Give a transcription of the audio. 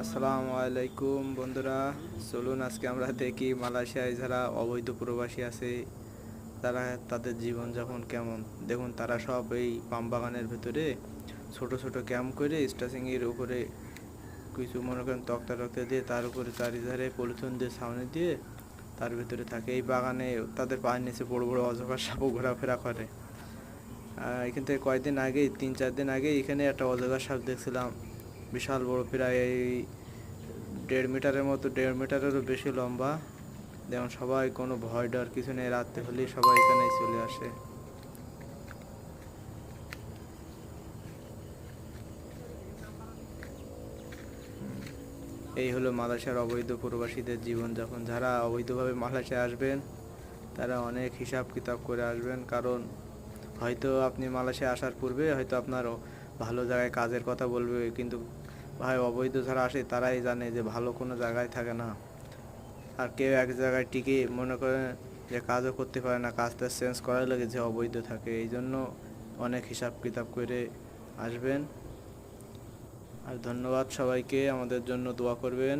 আসসালামু আলাইকুম বন্ধুরা। চলুন আজকে আমরা দেখি মালয়েশিয়ায় যারা অবৈধ প্রবাসী আছে, তারা তাদের জীবনযাপন কেমন? দেখুন, তারা সব এই পাম বাগানের ভেতরে ছোট ছোট ক্যাম্প করে স্টাসিংয়ের উপরে কিছু মনে করেন তক্তা টক্তা দিয়ে তার উপরে চারিধারে পলিথিন দিয়ে, ছাউনি দিয়ে তার ভেতরে থাকে। এই বাগানে তাদের পায়ের নিচে বড় বড় অজগর সাপও ঘোরাফেরা করে। এখান থেকে কয়েকদিন আগে তিন চার দিন আগে এখানে একটা অজগর সাপ দেখছিলাম। বিশাল বড়, প্রায় দেড় মিটারের মতো, দেড় মিটারেরও বেশি লম্বা। যেমন সবাই কোনো ভয় ডর কিছু নেই রাত্রে হলেই সবাই এখানেই চলে আসে। এই হলো মালয়েশিয়ার অবৈধ প্রবাসীদের জীবনযাপন। যারা অবৈধভাবে মালয়েশিয়া আসবেন, তারা অনেক হিসাব কিতাব করে আসবেন। কারণ হয়তো আপনি মালয়েশিয়া আসার পূর্বে হয়তো আপনার ভালো জায়গায় কাজের কথা বলবে, কিন্তু ভাই অবৈধ যারা আসে তারাই জানে যে ভালো কোনো জায়গায় থাকে না। আর কেউ এক জায়গায় টিকে মনে করে যে কাজও করতে পারে না, কাজটা চেঞ্জ করার লাগে যে অবৈধ থাকে, এই জন্য অনেক হিসাব কিতাব করে আসবেন। আর ধন্যবাদ সবাইকে, আমাদের জন্য দোয়া করবেন।